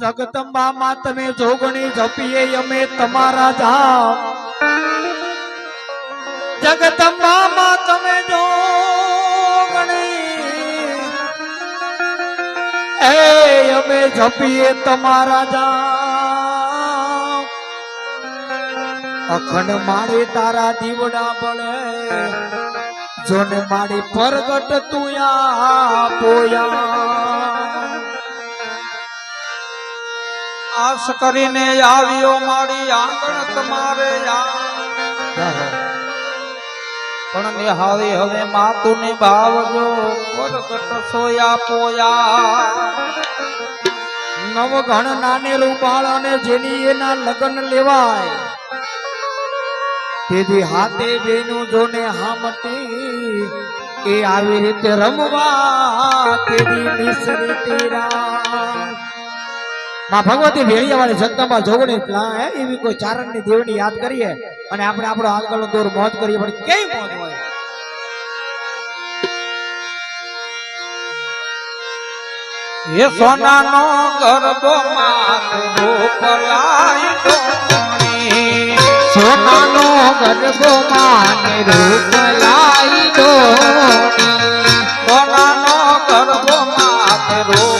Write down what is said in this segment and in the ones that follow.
જગદંબામાં તમે જોગણી જપીએ, અમે તમારા ધામ. જગદંબામાં તમે જોગણી. એ, અમે જપીએ તમારા ધામ. અખંડ માળે તારા દીવડા બળે, જોને માડી પરગટ તું આ પોયા. આશ કરીને આવ્યો મારી આંગણ તમારે પણ નિહાળી હવે માતું ની ભાવજો પરગટ સોયા પોયા. નવઘણ નાનેલું બાળ અને જેની એના લગ્ન લેવાય. તેથી હાથે બેનું જોને હામટી. એ આવી રીતે રમવા તેની મિશ્રી તેરા. માં ભગવતી ભેળિયા વાળી જગદંબા જોગણી પ્લા હે એવી કોઈ ચારણની દેવની યાદ કરીએ અને આપણે આપણો આગળનો દોર મોજ કરીએ. પણ કેવી મોજ હોય? એ સોનાનો ગરબો માથે રૂપલાઈ ડોમણી. સોનાનો ગરબો માને રૂપ લાઈ સોનાનો ગરબો માથે રૂપલાઈ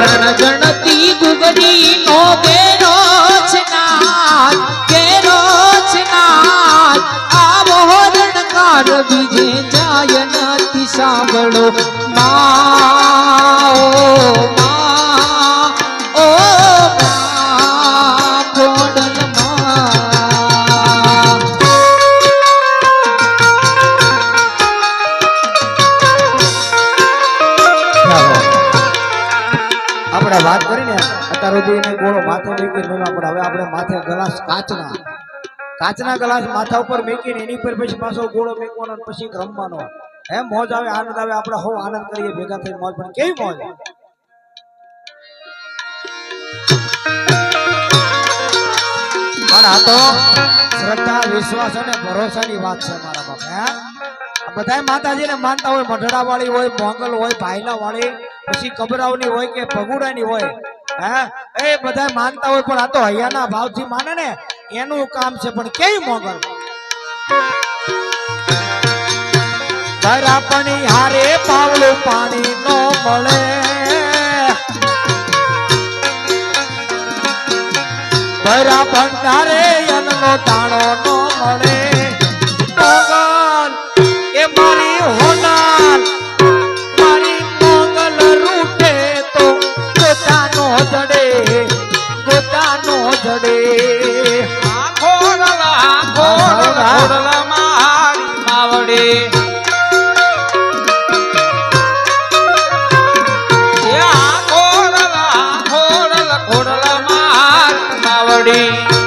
ઓ રણજણતી ગુગડી નો કેરો છે નાદ, કેરો છે નાદ. આવો રણકાર બીજે જાય નથી સાંભળો. મા મેળવા પડે હવે આપણે માથે ગ્લાસ કાચના. કાચના ગ્લાસ માથા ઉપર મેકીને એની પર પછી પાછો ગોળો મેકવાનો પછી રમવાનો. એમ મોજ આવે, આનંદ આવે. આપણે હો આનંદ કરીએ, ભેગા થઈ મોજ. પણ કેવી મોજ? પણ આ તો શ્રદ્ધા, વિશ્વાસ અને ભરોસાની વાત છે મારા બાપ, હે? આ માતાજીને માનતા હોય મઢડા વાળી હોય, મોંગલ હોય ભાઈલા વાળી પછી કબરાવની હોય કે ભગુડાની હોય હે? એ બધાય માનતા હોય, પણ આ તો હૈયાના ભાવથી માને ને, એનું કામ છે, પણ કેવી મોંગલ? ધરાપણી હારે પાવલું પાણી નો મળે. ભરા ભંડારે અન્નનો દાણો નો મળે. મારી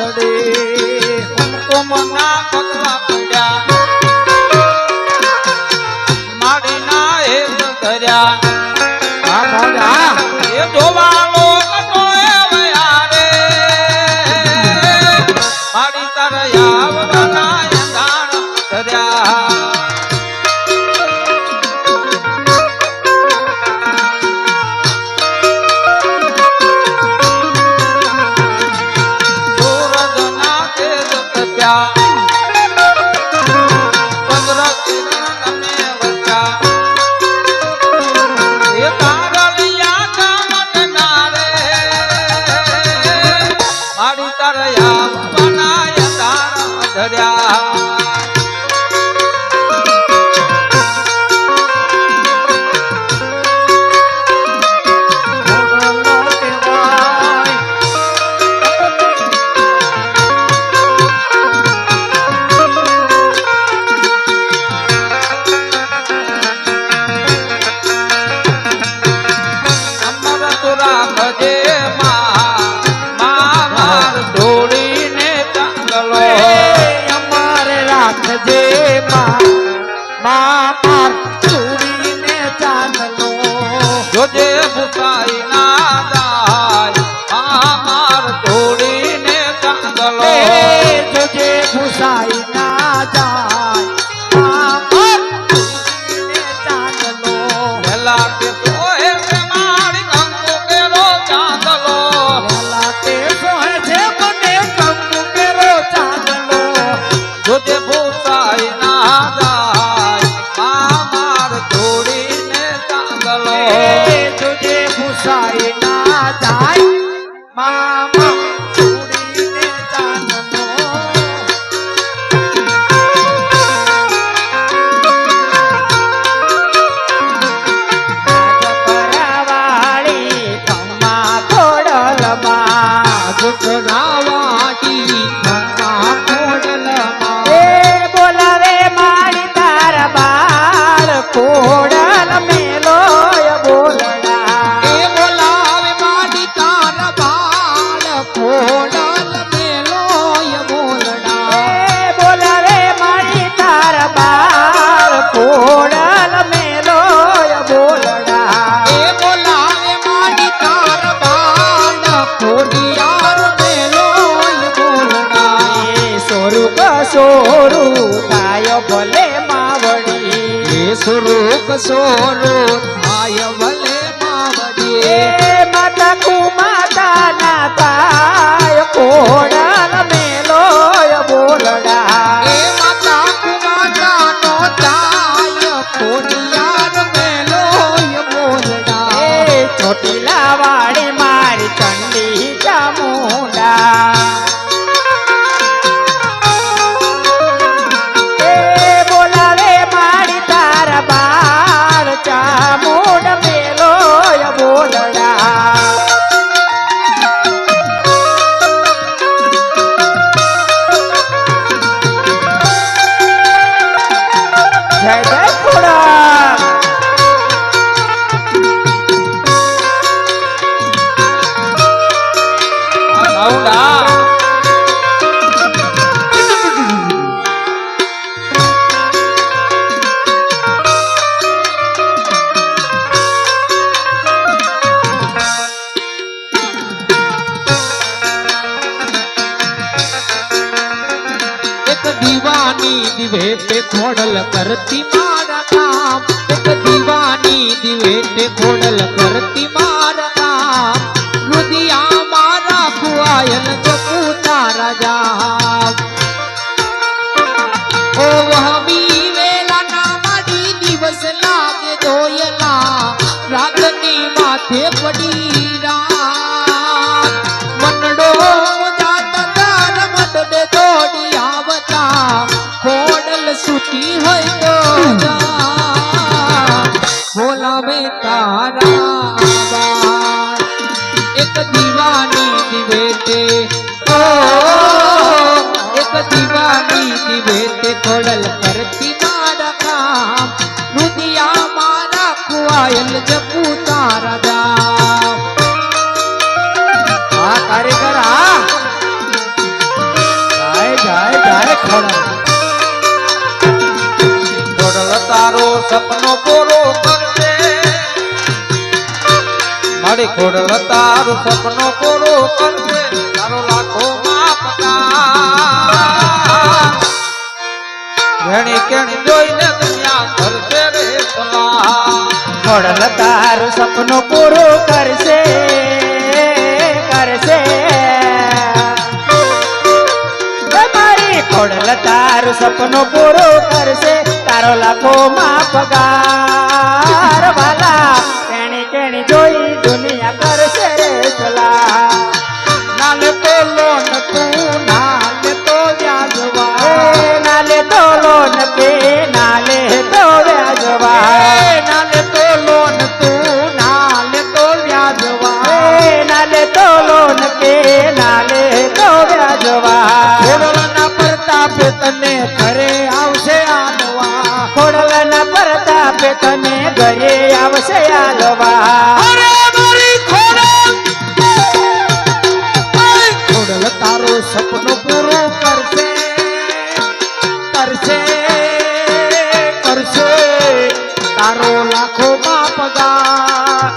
પોતાનો જડે કુમકુમના સુરૂપ સોરો કરતી મારા કામ એક દીવાની દિવે તે ખોડલ કરતી મારા કામ રુદિયા મારા કુવાયલ જપુ તારા ઓ વહમી હોય તો બોલાવે તારા એક દીવાની દિવે તે ઓ, એક દીવાની દિવે તે ખોડલ કરતી મારા કામ. રુદિયા મારા કુવાયલ જપુ સપનો પૂરો કરજે. મારી ખોડલ તારું સપનો પૂરો કરજે. તારો લાખો ઘણી કેણી જોઈને દુનિયા તારું સપનું પૂરું કરશે કરશે. મારી ખોડલ તારું સપનું પૂરું કરશે. તારો લાખો માં પગાર તને ઘરે આવશે આલવા અરે મારી ખોડલ તારો સપનો પૂરો કરશે. કરશે કરશે. તારો લાખો માં પગાર.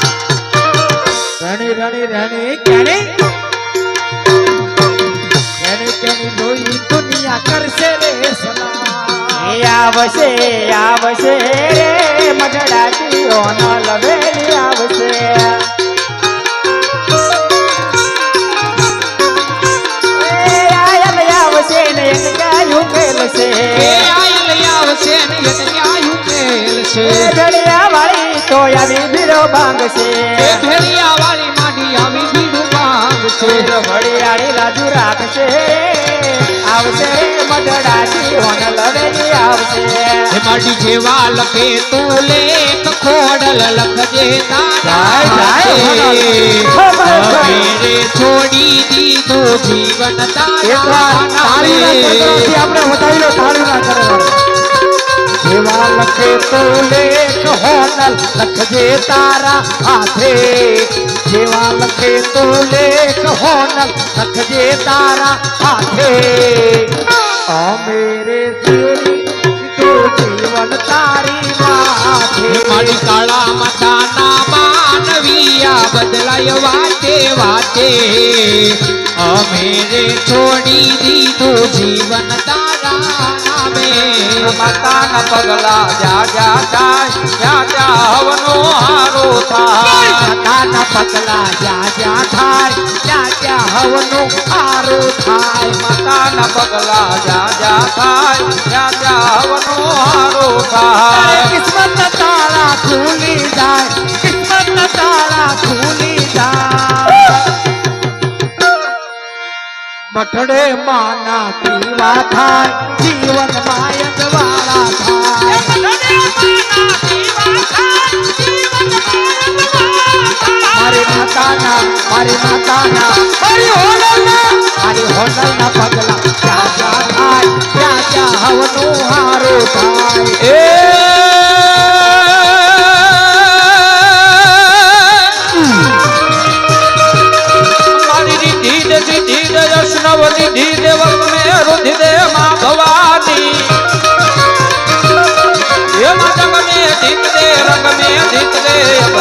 રણી રણી રણી કેણી. આવશે આવશે. રે મઢડાટી ઓનો લવેલી આવશે આવશે ને ને વાળી તો આવી ભીરો ભાંગશે. ભેળિયા વાળી માડી આવી ભીડું માંગશે વડિયાળી લાજુ રાખશે. આવશે મઢડાથી હોન લવેલી આવશે. એ જેવા લખે તું લેખ ખોડલ લખજે તારા છોડી દીધું જીવન આપણે વધાવી લો તાળીના ગગડા. જેવા લખે તો લેખ હોનલ લખજે તારા હાથે. જેવા લખે તો લેખ હોનલ લખજે તારા હાથે. અમેરે જીવની તું જીવન તારી માથે. મારી કાળા માતાના માનવીયા બદલાય વાતે વાતે. અમે રે છોડી દીધું જીવન તારા નામે માતાના પગલા જા જા થાય જા ત્યાં હવનો હારો થાય. માતાના પગલા જા જા થાય જા જા હવનો હારો થાય. માતાના પગલા જા જા થાય જા જા હવનો હારો થાય. કિસ્મત તારા ખુલી જાય કિસ્મત તારા ખુલી મઠડે માના પીવા થાય જીવન માયક વાળા થાય મારી માતાના મારી માતાના મારી હોનલના મારી હોનલના પગલા ક્યાં ક્યાં થાય ક્યાં ક્યાં હવનું હારું થાય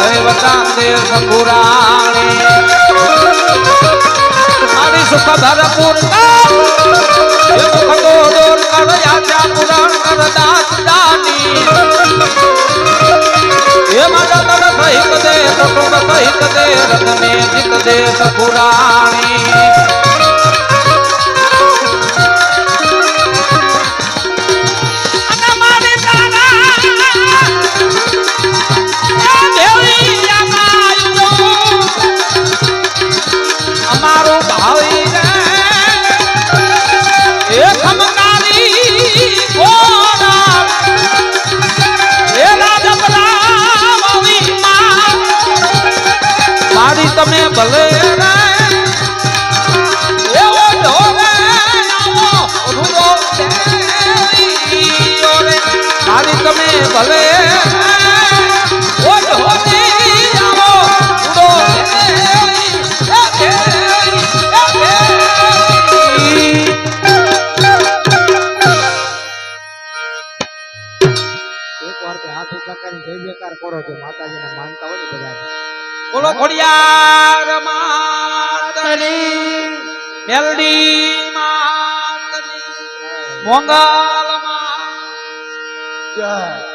દે ભય વતાન દે સંગુરાણે મારી સુખ ભરપૂર એ દોર સહિત દે રથ જીત દે સપુરાણી ખોડિયાર માતની મેલડી માતની મોંગલમાં જય.